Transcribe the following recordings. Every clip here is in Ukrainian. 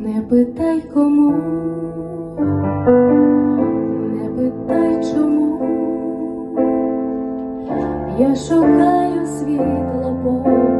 не питай кому, не питай чому, я шукаю світла Бога.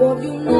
houve um